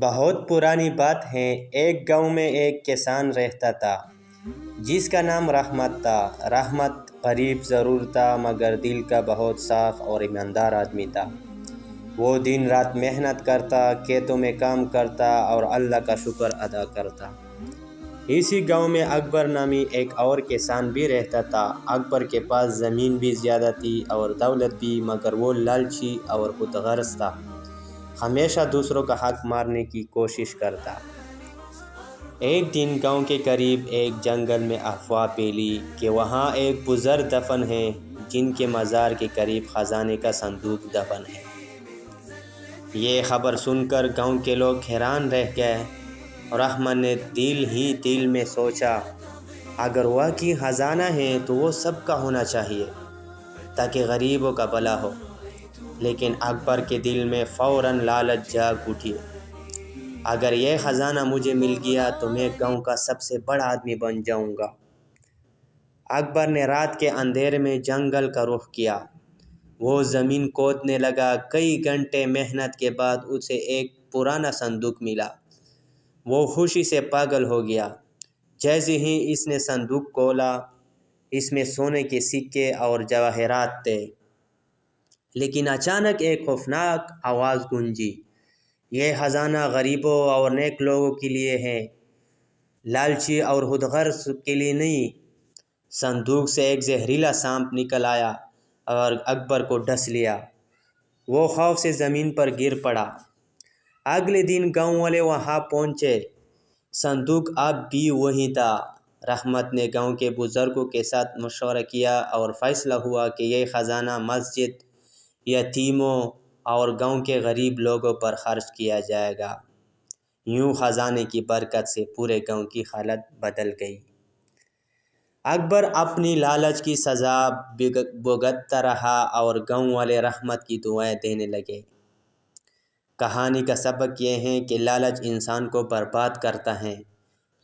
بہت پرانی بات ہے، ایک گاؤں میں ایک کسان رہتا تھا۔ جس کا نام رحمت تھا۔ رحمت غریب ضرور تھا، مگر دل کا بہت صاف اور ایماندار آدمی تھا۔ وہ دن رات محنت کرتا، کھیتوں میں کام کرتا اور اللہ کا شکر ادا کرتا۔ اسی گاؤں میں اکبر نامی ایک اور کسان بھی رہتا تھا۔ اکبر کے پاس زمین بھی زیادہ تھی اور دولت بھی، مگر وہ لالچی اور خود غرض تھا۔ ہمیشہ دوسروں کا حق مارنے کی کوشش کرتا۔ ایک دن گاؤں کے قریب ایک جنگل میں افواہ پھیلی کہ وہاں ایک بزرگ دفن ہے، جن کے مزار کے قریب خزانے کا صندوق دفن ہے۔ یہ خبر سن کر گاؤں کے لوگ حیران رہ گئے رحمن نے دل ہی دل میں سوچا، اگر واقعی خزانہ ہے تو وہ سب کا ہونا چاہیے تاکہ غریبوں کا بلا ہو۔ لیکن اکبر کے دل میں فوراً لالچ جاگ اٹھی۔ اگر یہ خزانہ مجھے مل گیا تو میں گاؤں کا سب سے بڑا آدمی بن جاؤں گا۔ اکبر نے رات کے اندھیرے میں جنگل کا رخ کیا۔ وہ زمین کودنے لگا۔ کئی گھنٹے محنت کے بعد اسے ایک پرانا صندوق ملا۔ وہ خوشی سے پاگل ہو گیا۔ جیسے ہی اس نے صندوق کھولا، اس میں سونے کے سکے اور جواہرات تھے۔ لیکن اچانک ایک خوفناک آواز گونجی۔ یہ خزانہ غریبوں اور نیک لوگوں کے لیے ہے۔ لالچی اور خود غرض کے لیے نہیں۔ صندوق سے ایک زہریلا سانپ نکل آیا اور اکبر کو ڈس لیا۔ وہ خوف سے زمین پر گر پڑا۔ اگلے دن گاؤں والے وہاں پہنچے۔ صندوق اب بھی وہی تھا۔ رحمت نے گاؤں کے بزرگوں کے ساتھ مشورہ کیا اور فیصلہ ہوا کہ یہ خزانہ مسجد یتیموں اور گاؤں کے غریب لوگوں پر خرچ کیا جائے گا۔ یوں خزانے کی برکت سے پورے گاؤں کی حالت بدل گئی۔ اکبر اپنی لالچ کی سزا بھگتتا رہا اور گاؤں والے رحمت کی دعائیں دینے لگے۔ کہانی کا سبق یہ ہے کہ لالچ انسان کو برباد کرتا ہے،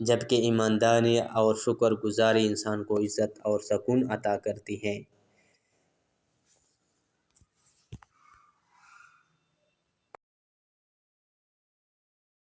جبکہ ایمانداری اور شکر گزاری انسان کو عزت اور سکون عطا کرتی ہے۔